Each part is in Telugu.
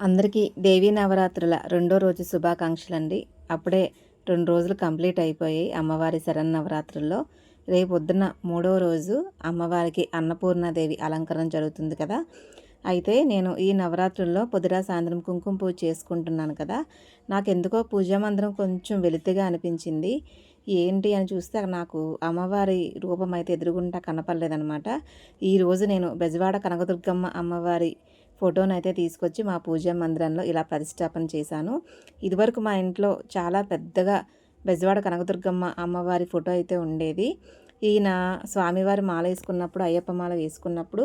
అందరికీ దేవీ నవరాత్రుల రెండో రోజు శుభాకాంక్షలు అండి అప్పుడే రెండు రోజులు కంప్లీట్ అయిపోయాయి అమ్మవారి శరణ్ నవరాత్రుల్లో. రేపు పొద్దున్న మూడో రోజు అమ్మవారికి అన్నపూర్ణాదేవి అలంకరణ జరుగుతుంది కదా. అయితే నేను ఈ నవరాత్రుల్లో పొద్దురా సాయంత్రం కుంకుమ పూజ చేసుకుంటున్నాను కదా. నాకు ఎందుకో పూజా మందిరం కొంచెం వెలితిగా అనిపించింది. ఏంటి అని చూస్తే నాకు అమ్మవారి రూపం అయితే ఎదురుగుంటా కనపడలేదనమాట ఈరోజు నేను బెజవాడ కనకదుర్గమ్మ అమ్మవారి ఫోటోను అయితే తీసుకొచ్చి మా పూజ మందిరంలో ఇలా ప్రతిష్టాపన చేశాను. ఇదివరకు మా ఇంట్లో చాలా పెద్దగా బెజవాడ కనకదుర్గమ్మ అమ్మవారి ఫోటో అయితే ఉండేది. ఈయన స్వామివారి మాల వేసుకున్నప్పుడు అయ్యప్ప మాల వేసుకున్నప్పుడు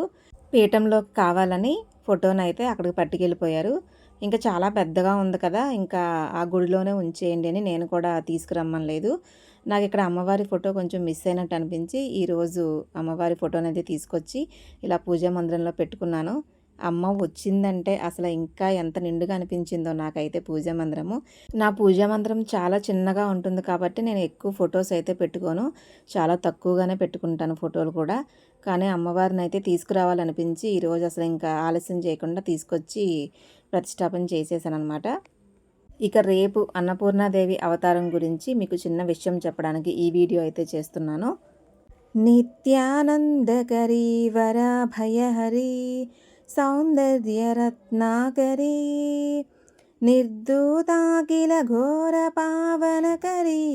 పీఠంలో కావాలని ఫోటోను అయితే అక్కడికి పట్టుకెళ్ళిపోయారు. ఇంకా చాలా పెద్దగా ఉంది కదా ఇంకా ఆ గుడిలోనే ఉంచేయండి అని నేను కూడా తీసుకురమ్మలేదు నాకు ఇక్కడ అమ్మవారి ఫోటో కొంచెం మిస్ అయినట్టు అనిపించి ఈరోజు అమ్మవారి ఫోటోని అయితే తీసుకొచ్చి ఇలా పూజా మందిరంలో పెట్టుకున్నాను. అమ్మ వచ్చిందంటే అసలు ఇంకా ఎంత నిండుగా అనిపించిందో నాకైతే పూజా మందిరము. నా పూజా మందిరం చాలా చిన్నగా ఉంటుంది కాబట్టి నేను ఎక్కువ ఫొటోస్ అయితే పెట్టుకోను. చాలా తక్కువగానే పెట్టుకుంటాను ఫోటోలు కూడా. కానీ అమ్మవారిని అయితే తీసుకురావాలనిపించి ఈరోజు అసలు ఇంకా ఆలస్యం చేయకుండా తీసుకొచ్చి ప్రతిష్టాపన చేసేసాను అనమాట ఇక రేపు అన్నపూర్ణాదేవి అవతారం గురించి మీకు చిన్న విషయం చెప్పడానికి ఈ వీడియో అయితే చేస్తున్నాను. నిత్యానందకరీ వరాభయహరీ. సౌందర్యరత్నాకరీ నిర్దూతాకిల ఘోర పావనకరీ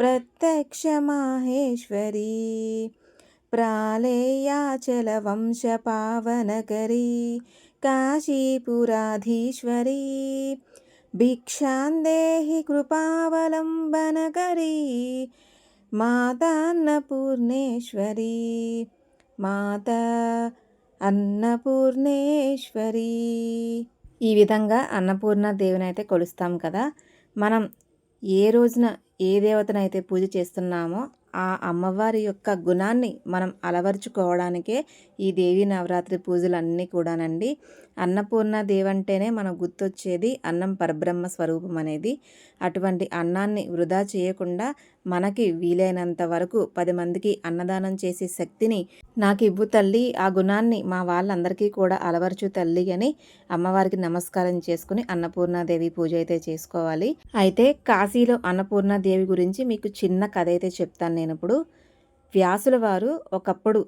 ప్రత్యక్ష మాహేశ్వరీ ప్రాళేయాచల వంశ పావనకరీ కాశీపురాధీశ్వరీ భిక్షాందేహి కృపావలంబనకరీ మాతాన్నపూర్ణేశ్వరీ మాత అన్నపూర్ణేశ్వరి. ఈ విధంగా అన్నపూర్ణ దేవుని అయితే కొలుస్తాం కదా. మనం ఏ రోజున ఏ దేవతనైతే పూజ చేస్తున్నామో ఆ అమ్మవారి యొక్క గుణాన్ని మనం అలవరుచుకోవడానికే ఈ దేవి నవరాత్రి పూజలు అన్నీ కూడానండి. అన్నపూర్ణ దేవంటేనే మనకు గుర్తొచ్చేది అన్నం పరబ్రహ్మ స్వరూపం అనేది. అటువంటి అన్నాన్ని వృధా చేయకుండా మనకి వీలైనంత వరకు పది మందికి అన్నదానం చేసే శక్తిని నాకు ఇవ్వు తల్లి. ఆ గుణాన్ని మా వాళ్ళందరికీ కూడా అలవరచు తల్లి అని అమ్మవారికి నమస్కారం చేసుకుని అన్నపూర్ణాదేవి పూజ అయితే చేసుకోవాలి. అయితే కాశీలో అన్నపూర్ణాదేవి గురించి మీకు చిన్న కథ అయితే చెప్తాను నేను ఇప్పుడు. వ్యాసుల వారు ఒకప్పుడు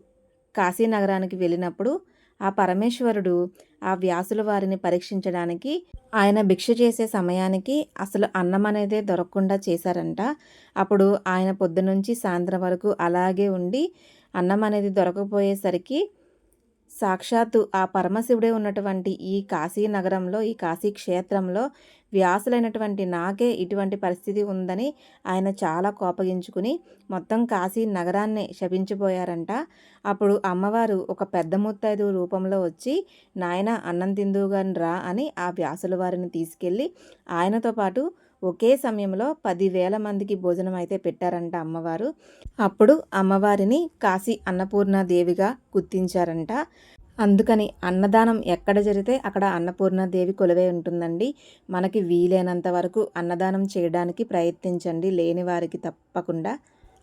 కాశీ నగరానికి వెళ్ళినప్పుడు ఆ పరమేశ్వరుడు ఆ వ్యాసుల వారిని పరీక్షించడానికి ఆయన భిక్ష చేసే సమయానికి అసలు అన్నం అనేదే దొరకకుండా చేశారంట. అప్పుడు ఆయన పొద్దునుంచి సాయంత్రం వరకు అలాగే ఉండి అన్నం అనేది దొరకపోయేసరికి సాక్షాత్తు ఆ పరమశివుడే ఉన్నటువంటి ఈ కాశీ నగరంలో ఈ కాశీ క్షేత్రంలో వ్యాసులైనటువంటి నాకే ఇటువంటి పరిస్థితి ఉందని ఆయన చాలా కోపగించుకుని మొత్తం కాశీ నగరాన్ని శపించిపోయారంట. అప్పుడు అమ్మవారు ఒక పెద్ద ముత్తైదు రూపంలో వచ్చి నాయన అన్నం తిందుగాని రా అని ఆ వ్యాసుల వారిని తీసుకెళ్ళి ఆయనతో పాటు ఒకే సమయంలో పదివేల మందికి భోజనం అయితే పెట్టారంట అమ్మవారు. అప్పుడు అమ్మవారిని కాశీ అన్నపూర్ణ దేవిగా గుర్తించారంట. అందుకని అన్నదానం ఎక్కడ జరిగితే అక్కడ అన్నపూర్ణాదేవి కొలువై ఉంటుందండి. మనకి వీలైనంత వరకు అన్నదానం చేయడానికి ప్రయత్నించండి. లేని వారికి తప్పకుండా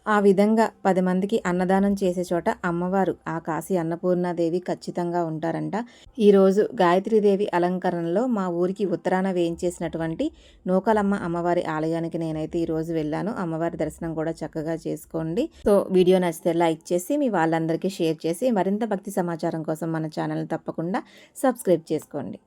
ఆ విధంగా పది మందికి అన్నదానం చేసే చోట అమ్మవారు ఆ కాశీ అన్నపూర్ణాదేవి ఖచ్చితంగా ఉంటారంట. ఈరోజు గాయత్రీదేవి అలంకరణలో మా ఊరికి ఉత్తరాన వేయించేసినటువంటి నూకలమ్మ అమ్మవారి ఆలయానికి నేనైతే ఈరోజు వెళ్ళాను. అమ్మవారి దర్శనం కూడా చక్కగా చేసుకోండి. సో వీడియో నచ్చితే లైక్ చేసి మీ వాళ్ళందరికీ షేర్ చేసి మరింత భక్తి సమాచారం కోసం మన ఛానల్ని తప్పకుండా సబ్స్క్రైబ్ చేసుకోండి.